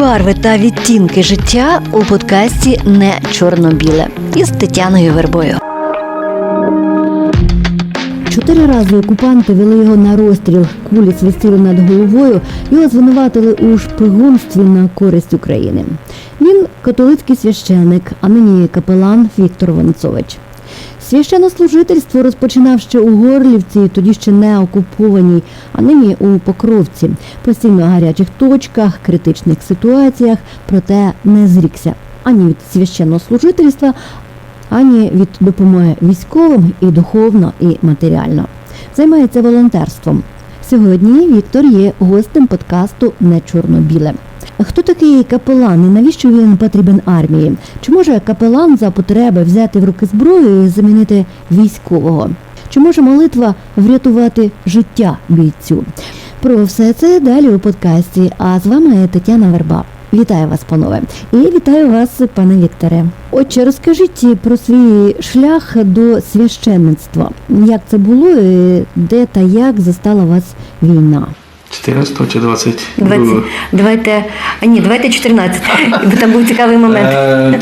Барви та відтінки життя у подкасті Не чорно-біле із Тетяною Вербою. Чотири рази окупанти вели його на розстріл. Кулі свистіли над головою. Його звинуватили у шпигунстві на користь України. Він католицький священик, а нині капелан Віктор Вонцович. Священнослужительство розпочинав ще у Горлівці, тоді ще не окупованій, а нині у Покровці, постійно гарячих точках, критичних ситуаціях, проте не зрікся ані від священнослужительства, ані від допомоги військовим і духовно, і матеріально. Займається волонтерством. Сьогодні Віктор є гостем подкасту Не чорно-біле. Хто такий капелан і навіщо він потрібен армії? Чи може капелан за потреби взяти в руки зброю і замінити військового? Чи може молитва врятувати життя бійцю? Про все це далі у подкасті. А з вами Тетяна Верба. Вітаю вас, панове, і вітаю вас, пане Вікторе. Отже, розкажіть про свій шлях до священництва. Як це було, де та як застала вас війна? 14 чи 20? 20. Давайте. А ні, давайте 14. Бо там був цікавий момент.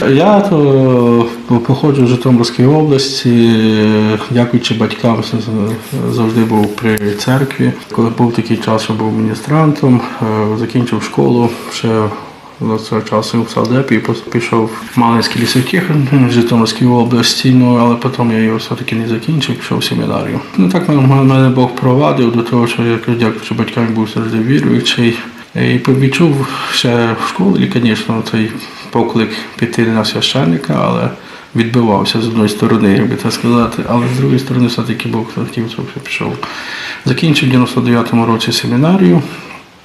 Е, я то походжу з Житомирської області, дякуючи батькам, завжди був при церкві. Коли був такий час, що був міністрантом, е, закінчив школу ще на цей час в Савдепі і пішов в Малинський лісотех в Житомирській області, ну але потім я його все-таки не закінчив, пішов в семінарію. Ну так мене- мене Бог провадив до того, що я дякуючи батькам був завжди віруючий. І відчув ще в школі, звісно, цей поклик піти на священника, але відбивався з одної сторони, як би так сказати, але з другої сторони все-таки Бог хотів, щоб пішов. Закінчив в 99-му році семінарію,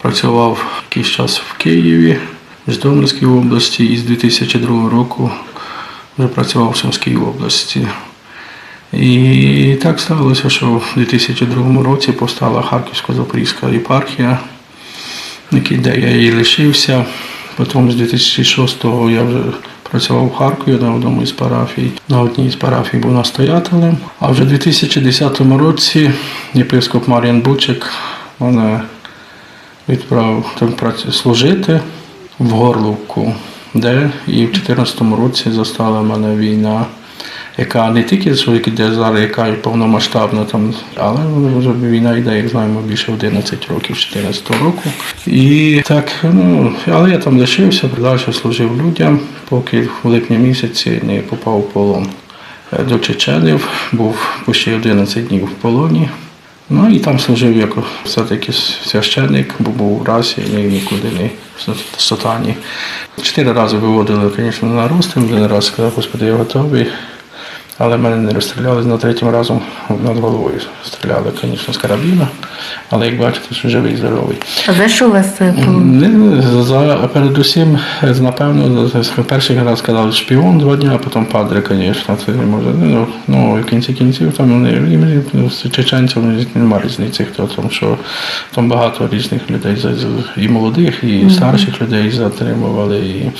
працював якийсь час в Києві, Житомирській області і з 2002 року вже працював в Сумській області. І так сталося, що в 2002 році повстала Харківсько-Запорізька єпархія, де я і лишився. Потім з 2006-го я вже працював в Харкові на одному із парафій. На одній з парафій був настоятелем. А вже в 2010 році єпископ Мар'ян Бучик мене відправив там служити в Горловку, де і в 2014 році застала мене війна, яка не тільки що зараз, яка і повномасштабна, там, але вже війна йде, як знаємо, більше 11 років, 14 року. І так, ну, але я там лишився, далі служив людям, поки в липні місяці не попав в полон Е, до чеченів, був ще 11 днів в полоні. Ну і там служив як все-таки священник, бо був в расі і нікуди не в сатані. Чотири рази виводили, звісно, на розстріл, один раз сказав, Господи, я готовий. Але мене не розстріляли на третім разом над головою. Стріляли, звісно, з карабіна, але як бачите, що живий здоровий. А за що вас е, Не, за, передусім, е, напевно, перший раз сказали шпіон два дні, а потім падре, звісно, це може. Ну, ну, в кінці кінців там вони, ну, з чеченців немає різниці, хто там, що там багато різних людей, і молодих, і старших людей затримували. І,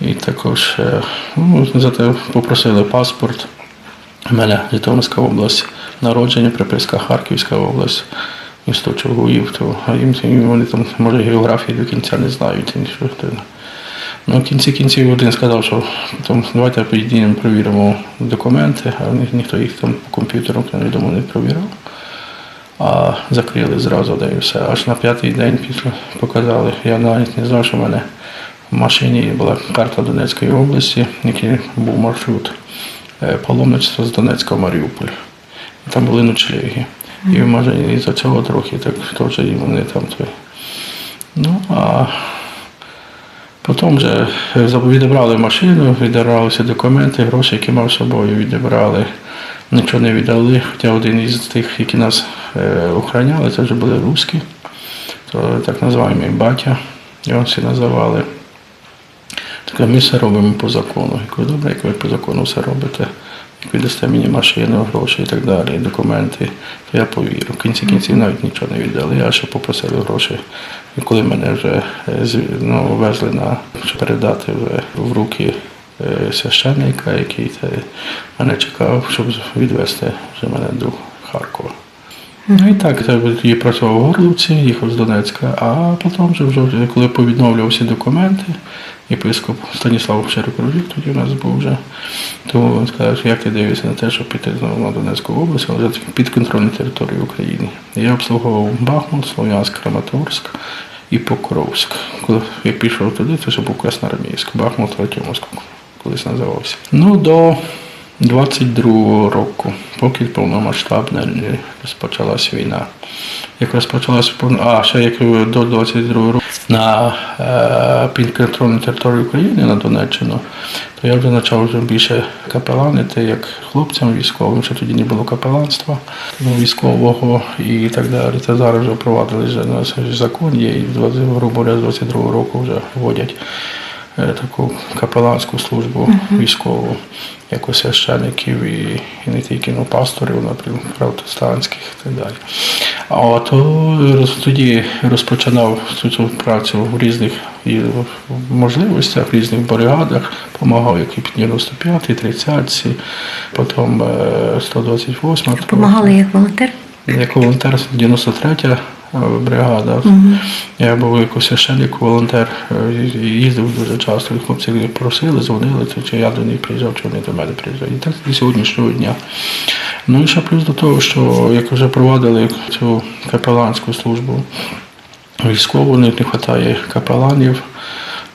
і також е, ну, за те попросили паспорт. У мене Житомирська область, народження, приписка Харківська область, місто Чоргуїв, то а їм, їм вони там, може, географії до кінця не знають. Ну, в кінці кінців один сказав, що там, давайте поїдемо, перевіримо документи, а ні- ніхто їх там по комп'ютеру, невідомо, не провірив. А закрили зразу, де і все. Аж на п'ятий день після показали. Я навіть не знав, що мене в машині була карта Донецької області, який був маршрут е, паломництва з Донецька в Маріуполь. Там були ночлеги. І може і за цього трохи так теж і вони там. Ну, а потім вже відібрали машину, відібралися документи, гроші, які мав з собою, відібрали. Нічого не віддали, хоча один із тих, які нас е, охороняли, це вже були русські, то так називаємо батя, його всі називали. Ми все робимо по закону. Я кажу, добре, як ви по закону все робите, як ви мені машину, гроші і так далі, документи, то я повірю. В кінці кінців навіть нічого не віддали, а ще попросили гроші. І коли мене вже е, ну, везли на передати вже в руки е, священника, який мене чекав, щоб відвезти вже мене до Харкова. Ну і так, я працював в Горлівці, їхав з Донецька, а потім вже, вже коли повідновлював всі документи, єпископ Станіслав Широкорожік тоді у нас був вже, то він сказав, що як ти дивишся на те, щоб піти знову на Донецьку область, але вже під контрольну територію України. Я обслуговував Бахмут, Слов'янськ, Краматорськ і Покровськ. Коли я пішов туди, то ще був Красноармійськ, Бахмут, Артемовськ колись називався. Ну, до 22-го року, поки повномасштабна розпочалась війна. Як розпочалася а ще як до 22-го року на е, підконтрольну територію України на Донеччину, то я вже почав вже більше капеланити, як хлопцям військовим, що тоді не було капеланства ну, військового і так далі. Це зараз вже впровадили на закон є, і грубо з 22-го року вже вводять таку капеланську службу військову, як у священиків і, і не тільки ну, пасторів, наприклад, протестантських і так далі. А от роз- тоді розпочинав цю, цю працю в різних і в можливостях, в різних бригадах, допомагав як і 95-й, 30 потім е, 128 Помагали як волонтер? як волонтер 93-я бригада. Я був як священник, волонтер, е, їздив дуже часто. І Хлопці просили, дзвонили, чи я до них приїжджав, чи вони до мене приїжджали. І так до сьогоднішнього дня. Ну і ще плюс до того, що як вже проводили цю капеланську службу військову, не вистачає капеланів.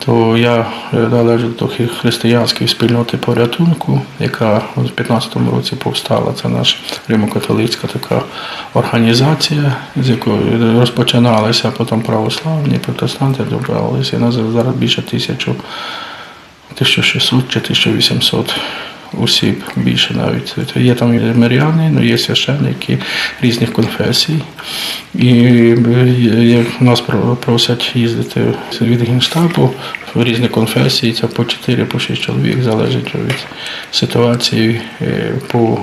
То я е, належу до християнської спільноти порятунку, яка у 15-му році повстала. Це наша римо-католицька така організація, з якої розпочиналися потім православні, протестанти добралися. І нас зараз більше тисячу, 1600 чи 1800 осіб більше навіть. Є там миряни, ну, є священники різних конфесій. І е, як нас просять їздити від Генштабу в різні конфесії, це по 4 по 6 чоловік, залежить від ситуації е, по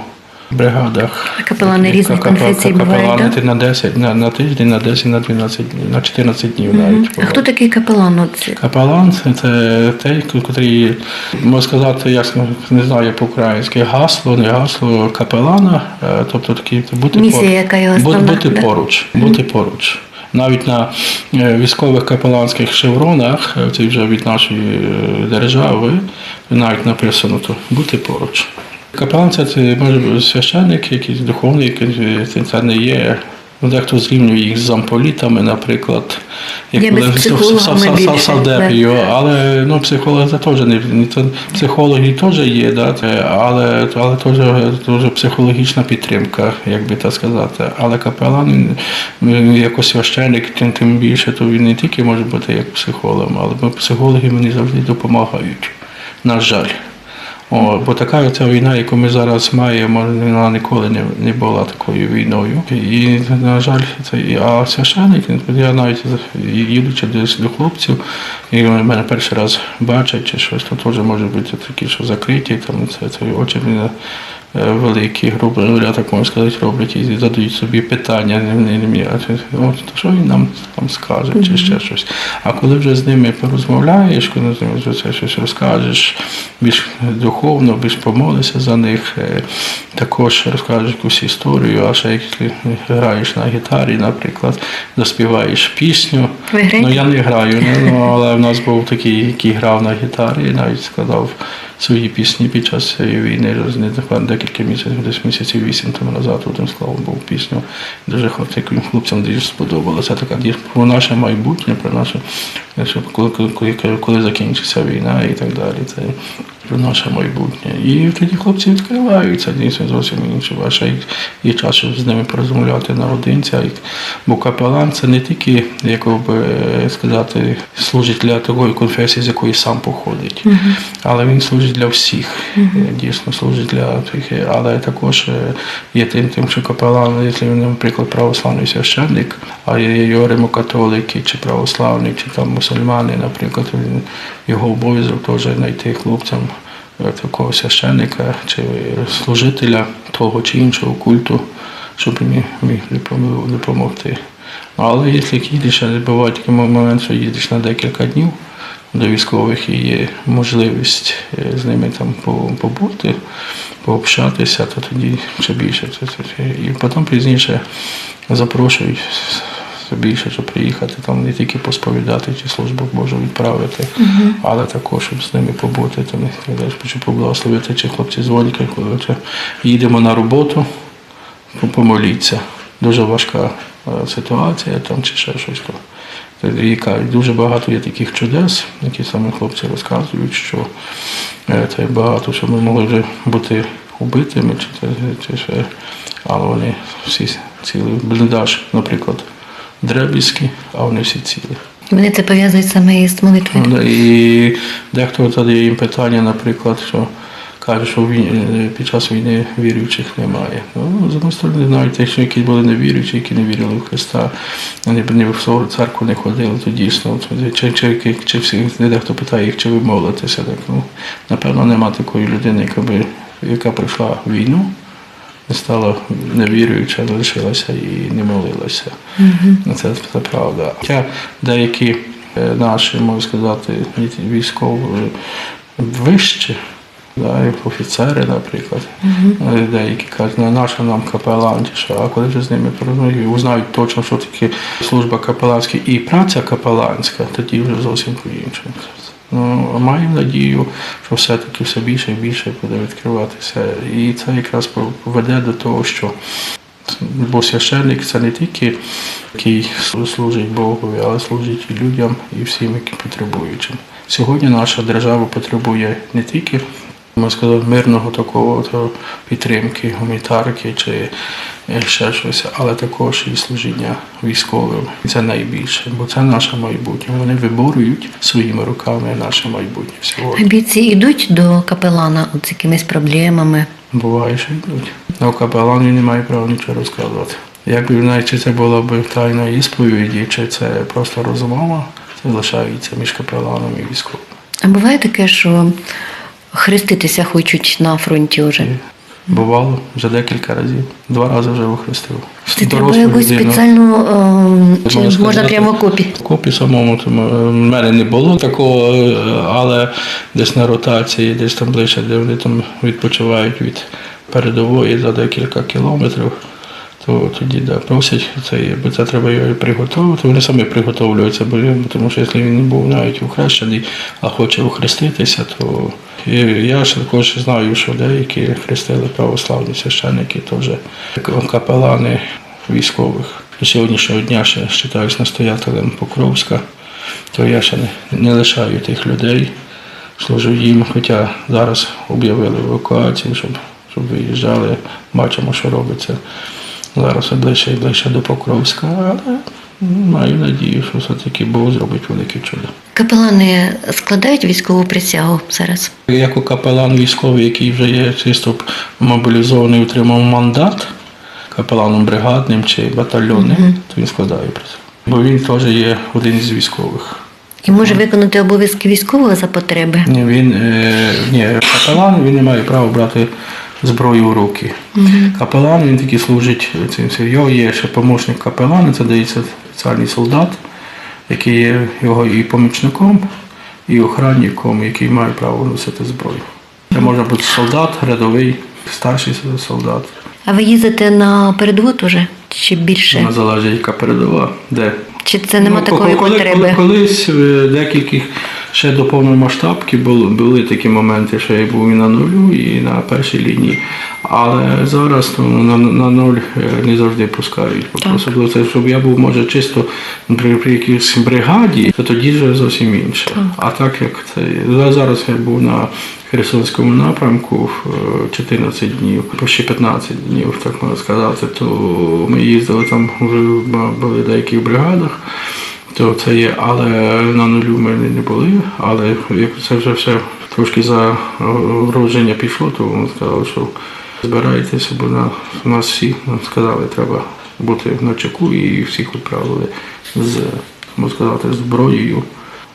бригадах. Капелани різних конфесій бувають, капелани на 10, на, на тиждень, на 10, на 12 днів, на 14 днів навіть. А хто такий капелан? От? Капелан це, той, котрий, можна сказати, як не знаю по-українськи, гасло, не гасло капелана, е, тобто такі бути, Місія, яка його бути, основна, бути да? поруч. Бути поруч. Навіть на е, військових капеланських шевронах, це вже від нашої е, держави, навіть написано то бути поруч. Капелан це, може бути священник, якийсь духовний, якийсь, це, це не є. ну, Дехто зрівнює їх з замполітами, наприклад, Я без коли психологами Сав- Сав- Сав- більше, Савдепію, але ну, психологи це теж не, психологи теж є, да, це, але, але теж, теж психологічна підтримка, як би так сказати. Але капелан, як священник, тим, тим більше, то він не тільки може бути як психологом, але психологи мені завжди допомагають. На жаль. О, бо така ця війна, яку ми зараз маємо, вона ніколи не, не була такою війною. І, на жаль, це а священник, я навіть їдучи до хлопців, і вони мене перший раз бачать чи щось, то теж може бути такі, що закриті, там це, це очі великі, грубо говоря, так можна сказати, роблять і задають собі питання, а то що він нам там скаже, чи ще щось. А коли вже з ними порозмовляєш, коли з ними це щось розкажеш більш духовно, більш помолишся за них, е, також розкажеш якусь історію, а ще як граєш на гітарі, наприклад, заспіваєш пісню. Ви? Ну я не граю, ну, але в нас був такий, який грав на гітарі, навіть складав свої пісні під час війни. Не Декілька місяців, десь місяців вісім тому назад один склав був пісню. Дуже хлопцям, дуже сподобалося. Така про наше майбутнє, про наше, коли, коли, коли закінчиться війна і так далі. Це про наше майбутнє. І тоді хлопці відкриваються, дійсно зовсім інше. Й є час, щоб з ними порозмовляти наодинці. А Бо капелан це не тільки, як би е, сказати, служить для такої конфесії, з якої сам походить, але він служить для всіх. Е, Дійсно служить для тих, е, але також є тим, тим, що капелан, якщо він, наприклад, православний священник, а є римокатолики, чи православні, чи там мусульмани, наприклад, він, його обов'язок теж знайти хлопцям такого священника чи служителя того чи іншого культу, щоб міг допомогти. Але якщо їдеш, буває такий момент, що їдеш на декілька днів, до військових і є можливість е, з ними там побути, пообщатися, то тоді ще більше. І потім пізніше запрошують все більше, щоб приїхати там не тільки посповідати чи службу Божу відправити, але також щоб з ними побути. Там, хочу поблагословити, чи хлопці дзвонять, коли чи їдемо на роботу, помоліться. Дуже важка е, ситуація там чи ще щось. І кажуть, дуже багато є таких чудес, які саме хлопці розказують, що це багато, що ми могли вже бути убитими, чи, це, чи ще, але вони всі цілі. Бліндаж, наприклад, дребізький, а вони всі цілі. Вони це пов'язують саме із молитвою. Ну, І дехто задає їм питання, наприклад, що каже, що під час війни віруючих немає. Ну, з однієї сторони, знають, ті, що які були невіруючі, які не вірили в Христа, вони б не в церкву не ходили, то дійсно. Чи, чи, чи, чи всі, не дехто питає їх, чи ви молитеся. Так, ну, напевно, нема такої людини, яка, би, яка прийшла в війну, не стала невіруюча, лишилася і не молилася. Це, це правда. Хоча деякі е, наші, можна сказати, військові вищі, да, як офіцери, наприклад, е, деякі кажуть, не наша нам капелан, а коли вже з ними порозуміють, узнають точно, що таке служба капеланська і праця капеланська, тоді вже зовсім по-іншому. Ну, маю надію, що все-таки все більше і більше буде відкриватися. І це якраз веде до того, що Бо священник це не тільки який служить Богові, але служить і людям, і всім, які потребуючим. Сьогодні наша держава потребує не тільки сказати, мирного такого то підтримки, гуманітарки чи е, ще щось, але також і служіння військовим. Це найбільше, бо це наше майбутнє. Вони виборюють своїми руками наше майбутнє сьогодні. А бійці йдуть до капелана з якимись проблемами. Буває, що йдуть. Ну, капелан він не має права нічого розказувати. Якби навіть чи це була б тайна ісповіді, чи це просто розмова, це лишається між капеланом і військовим. А буває таке, що хреститися хочуть на фронті вже. Бувало вже декілька разів. Два рази вже охрестив. Це треба якусь спеціальну, е, чи Можна можна прямо копі. Копі самому тому е, в мене не було такого, е, але десь на ротації, десь там ближче, де вони там відпочивають від передової за декілька кілометрів. То тоді да, просять це, бо це треба його приготувати. Вони самі приготовлюються, бо тому що якщо він не був навіть охрещений, а хоче охреститися, то і я ж також знаю, що деякі хрестили православні священники, теж капелани військових. До сьогоднішнього дня ще вважаюсь настоятелем Покровська, то я ще не, не лишаю тих людей, служу їм, хоча зараз об'явили евакуацію, щоб, щоб виїжджали, бачимо, що робиться. Зараз все ближче і ближче до Покровська, але маю надію, що все-таки Бог зробить велике чудо. Капелани складають військову присягу зараз. Як у капелан військовий, який вже є чисто мобілізований, отримав мандат капеланом бригадним чи батальйонним, то він складає присягу. Бо він теж є один із військових. І може виконати обов'язки військового за потреби. Ні, Він е, ні, капелан він не має права брати зброю в руки. Капелан він тільки служить цим серйозно. Є ще помічник капелана, це дається спеціальний солдат, який є його і помічником, і охранником, який має право носити зброю. Це може бути солдат, рядовий, старший солдат. А ви їздите на передову теж? Чи більше? Вона залежить, яка передова, де. Чи це нема Ну, такої коли, потреби? Коли, колись е, декільких ще до повномасштабки були, були такі моменти, що я був і на нулю, і на першій лінії. Але зараз то, на, на нуль е, не завжди пускають. Особливо це, щоб я був, може, чисто при, при якійсь бригаді, то тоді вже зовсім інше. А так як це зараз я був на Херсонському напрямку е, 14 днів, почти 15 днів, так можна сказати, то ми їздили там вже були в деяких бригадах. То це є, але на нулю ми не були. Але як це вже все трошки загроження пішло, то вони сказали, що збирайтеся, бо на нас всі сказали, треба бути на чеку і всіх відправили з сказати, зброєю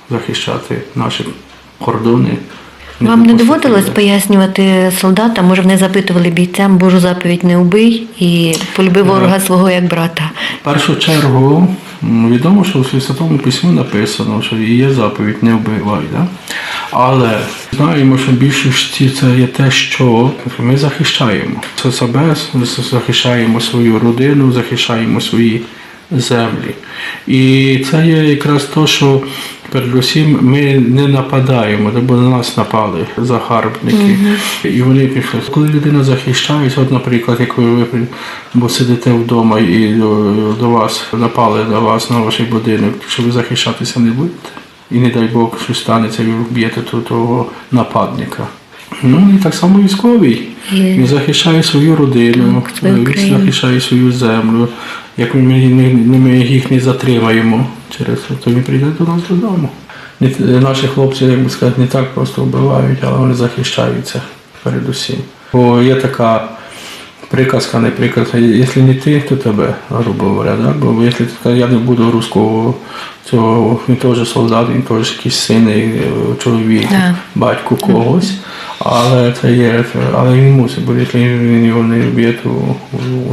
захищати наші кордони. Вам не доводилось пояснювати солдатам, може вони запитували бійцям Божу заповідь не убий і полюби ворога свого як брата. В першу чергу відомо, що в Святому Письмі написано, що є заповідь не вбивай. Да? Але знаємо, що більшості це є те, що ми захищаємо це себе, захищаємо свою родину, захищаємо свої землі. І це є якраз те, що передусім ми не нападаємо, бо на нас напали загарбники. І вони пішли. Коли людина захищається, от, наприклад, як ви, бо сидите вдома і до, до вас напали на вас, на ваш будинок, що ви захищатися не будете. І не дай Бог, що станеться, ви вб'єте того нападника. Ну і так само військовий. Він захищає свою родину, він захищає свою землю. Як ми, їх не затримаємо через це, то він прийде до нас додому. Наші хлопці, як би сказати, не так просто вбивають, але вони захищаються передусім. Бо є така приказка, не приказка, якщо не ти, то тебе, грубо говоря. Да? Бо якщо я не буду руського цього, він теж солдат, він теж якийсь син, е, чоловік, Да. батько когось. Але це є, але він мусить, бо якщо він його не вб'є, то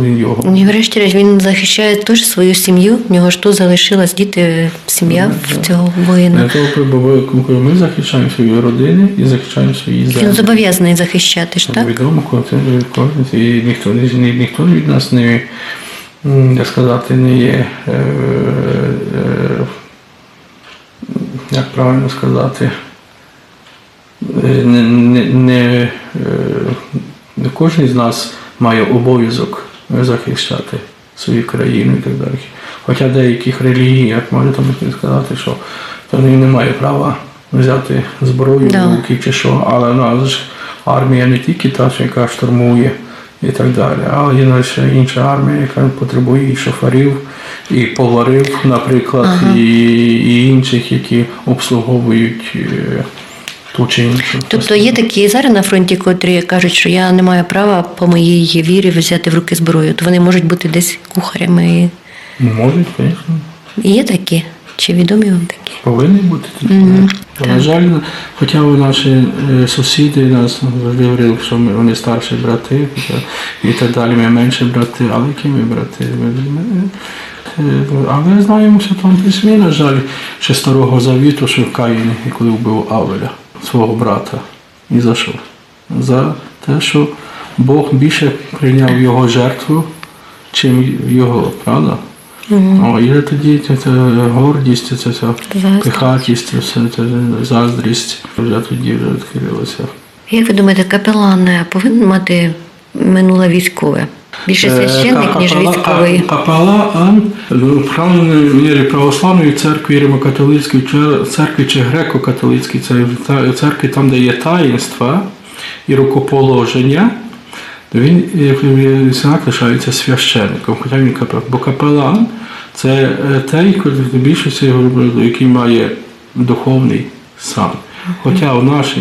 він його. І врешті-решт він захищає теж свою сім'ю. В нього ж тут залишилась діти, сім'я в цього воїна. Того, ми захищаємо свої родини і захищаємо свої Він зобов'язаний захищати ж, так? Відомо, коли це кожен, і ніхто, ні, ніхто від нас не, як сказати, не є, е, е, як правильно сказати, не, не, не, не кожен з нас має обов'язок захищати свою країну і так далі. Хоча деяких релігій, як може там сказати, що він не має права взяти зброю Да. руки чи що, але в нас ж армія не тільки та, яка штурмує і так далі, але є інша армія, яка потребує і шоферів, і поварів, наприклад, і, і інших, які обслуговують е, ту чи іншу. Тобто є такі і зараз на фронті, котрі кажуть, що я не маю права по моїй вірі взяти в руки зброю. То вони можуть бути десь кухарями. Можуть, звісно. Є такі? Чи відомі вам такі? Повинні бути. На жаль, хоча ви наші е, сусіди нас завжди говорили, що ми, вони старші брати і так далі, ми менші брати, але які ми брати? Ми- ми- Але знаємо, що там письмі, на жаль, ще старого завіту, що Каїн, коли вбив Авеля, свого брата. І за що? За те, що Бог більше прийняв його жертву, чим його, правда? О, і тоді ця, ця гордість, ця, ця пихатість, ця, ця, заздрість вже тоді вже відхилилася. Як ви думаєте, капелан повинен мати минуле військове? Більше священник, ніж військовий. Капелан в правильній мірі православної церкви, Римо-католицької церкви чи греко-католицької церкви, там, де є таїнства і рукоположення, він е, знак лишається священником, хоча він капелан. Бо капелан це е, той, більшості який має духовний сан. Хоча в нашій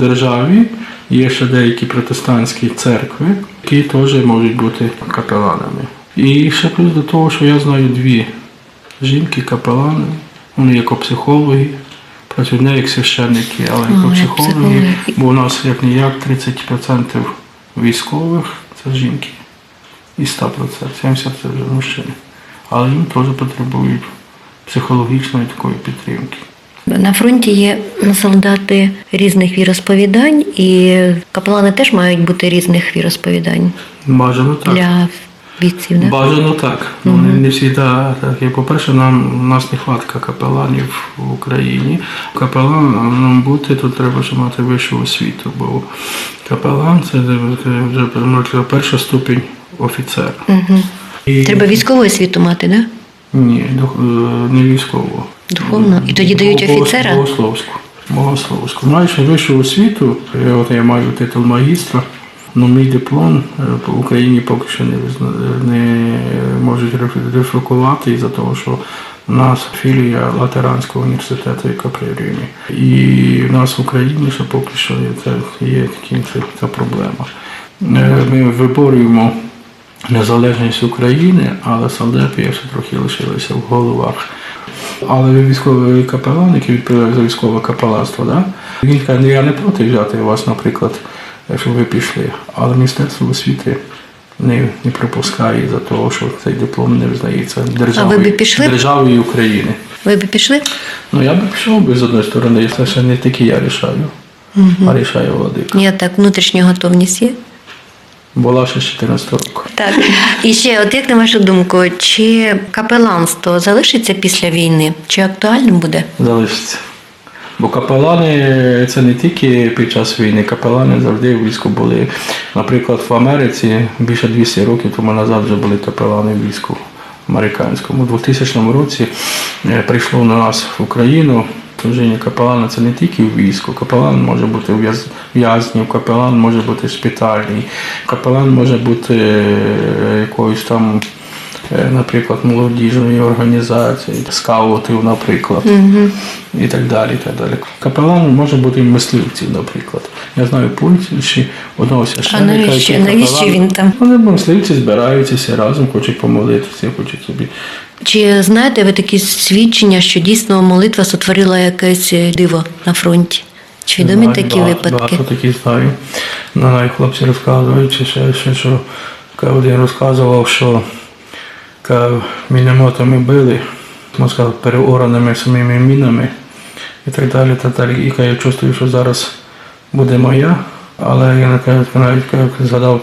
державі є ще деякі протестантські церкви, які теж можуть бути капеланами. І ще плюс до того, що я знаю дві жінки капелани, вони як психологи, працюють не як священники, але як психологи, психологи. бо у нас як ніяк 30% військових це жінки і 100%, 70% це вже мужчини. Але їм теж потребують психологічної такої підтримки. На фронті є солдати різних віросповідань, і капелани теж мають бути різних віросповідань Бажано так. для бійців. Да? Бажано так. Ну, не, не завжди так. І, по-перше, нам, у нас нехватка капеланів в Україні. Капеланом бути, то треба ще мати вищу освіту, бо капелан це вже вже перша ступінь офіцера. Угу. І, Треба військову освіту мати, да? Ні, е, не військово. Духовно. І тоді дають офіцера? Богословську. Богословську. Маєш вищу освіту, е, от я маю титул магістра, але мій диплом е, по Україні поки що не, не можуть реф- рефлексувати із-за того, що у нас філія Латеранського університету, яка при Римі. І в нас в Україні ще поки що є, це, є таким, це проблема. Е, Ми виборюємо незалежність України, але солдати ще трохи лишилися в головах. Але військовий капелан, який відповідає за військове капеланство, да? він каже, «Ну, я не проти взяти вас, наприклад, щоб ви пішли. Але Міністерство освіти не, не припускає за того, що цей диплом не визнається державою, державою України. Ви б пішли? Ну я би пішов би з одної сторони, це ще не тільки я рішаю, а рішає владика. Я так, внутрішня готовність є? Була ще 14 року. Так. І ще, от як на вашу думку, чи капеланство залишиться після війни? Чи актуальним буде? залишиться. Бо капелани це не тільки під час війни, капелани завжди в війську були. Наприклад, в Америці більше 200 років тому назад вже були капелани в війську американському. У 2000 році е, прийшло на нас в Україну. Служіння капелана це не тільки в війську. Капелан може бути в'яз- в'язнів, капелан може бути шпитальний, капелан може бути якоюсь там наприклад, молодіжної організації, скаутів, наприклад, і так далі. І так далі. Капеланом може бути і мисливців, наприклад. Я знаю Польщі, одного священника. А навіщо- який навіщо капелан. він там? Вони мисливці збираються всі разом, хочуть помолитися, хочуть собі. Чи знаєте ви такі свідчення, що дійсно молитва сотворила якесь диво на фронті? Чи відомі Знаю, такі багато, випадки? Багато такі знаю. Ну, навіть хлопці розказують, чи ще, ще що один розказував, що мінометами били, можна сказати, переораними самими мінами і так далі. Так далі. І я чувствую, що зараз буде моя, але я навіть, згадав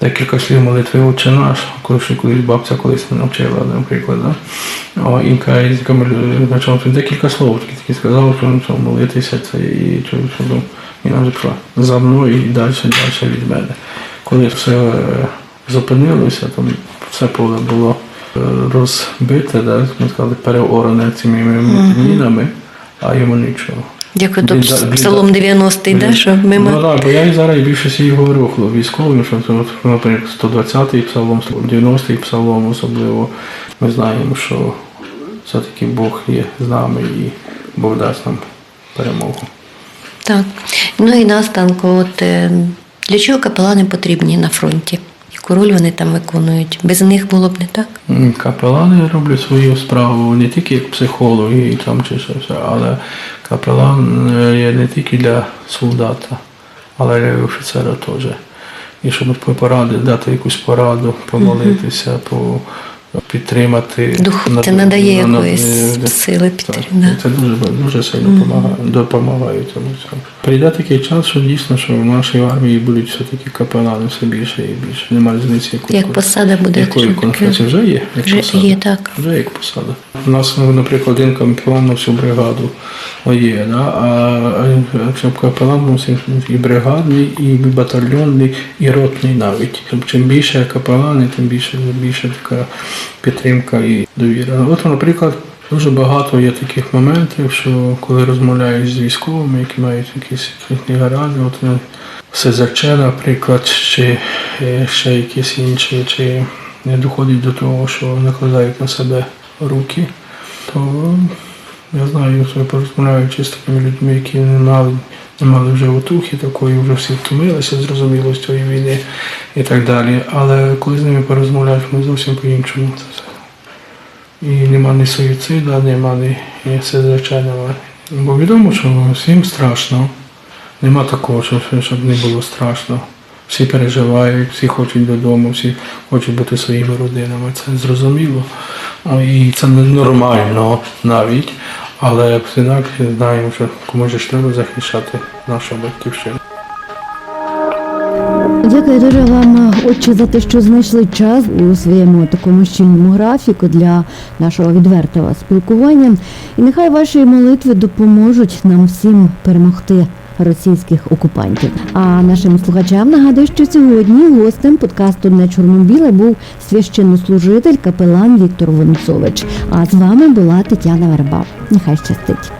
декілька слів молитви «Отче наш», коли ще колись бабця колись не навчила, наприклад. Да? О, і почав декілька слов тільки, сказав, що, молитися це і ну, і вже пішла за мною і далі, далі від мене. Коли все е, зупинилося, там все поле було е, розбите, да, ми сказали, переоране цими мінами, а йому нічого. Дякую, то блінда- псалом 90 да, що Ну так, бо я і зараз більше всіх говорю військовим, що це, наприклад, 120-й псалом, 90-й псалом особливо. Ми знаємо, що все-таки Бог є з нами і Бог дасть нам перемогу. Так. Ну і наостанку, от е, для чого капелани потрібні на фронті? Яку роль вони там виконують? Без них було б не так? Капелани роблять свою справу не тільки як психологи і там чи що все, але капелан е, є не тільки для солдата, але й для офіцера теж. І щоб поради, дати якусь пораду, помолитися, по, підтримати. Дух над- це надає над- якоїсь е, сили так, підтримки. Це дуже, дуже сильно допомагає, допомагає цьому всьому. Прийде такий час, що дійсно, що в нашій армії будуть все-таки капелани все більше і більше. Немає різниці, яку Як посада буде? якої конференції вже є? Як Вже посада? є, так. Вже як посада. У нас, ну, наприклад, один капелан на всю бригаду є, да? а щоб капелан мусив і бригадний, і батальйонний, і ротний навіть. Тобто, чим більше капелани, тим більше, більше така підтримка і довіра. От, наприклад, дуже багато є таких моментів, що коли розмовляєш з військовими, які мають якісь гаражі, от вони СЗЧ, наприклад, чи е, ще якісь інші, чи не доходить до того, що накладають на себе руки, то я знаю, що порозмовляючи з такими людьми, які не мали, мали вже отухи такої, вже всі втомилися, зрозуміло, з цієї війни і так далі. Але коли з ними порозмовляєш, ми зовсім по-іншому це все. І нема ні суїцида, нема ні, СЗЧ, нема. Бо відомо, що всім страшно. Нема такого, що, щоб не було страшно. Всі переживають, всі хочуть додому, всі хочуть бути своїми родинами. Це зрозуміло. І це нормально навіть. Але однак знаємо, що комусь треба захищати нашу батьківщину. Дякую дуже вам, отче, за те, що знайшли час у своєму такому щільному графіку для нашого відвертого спілкування. І нехай ваші молитви допоможуть нам всім перемогти російських окупантів. А нашим слухачам нагадую, що сьогодні гостем подкасту на чорно-біле був священнослужитель капелан Віктор Вонцович. А з вами була Тетяна Верба. Нехай щастить.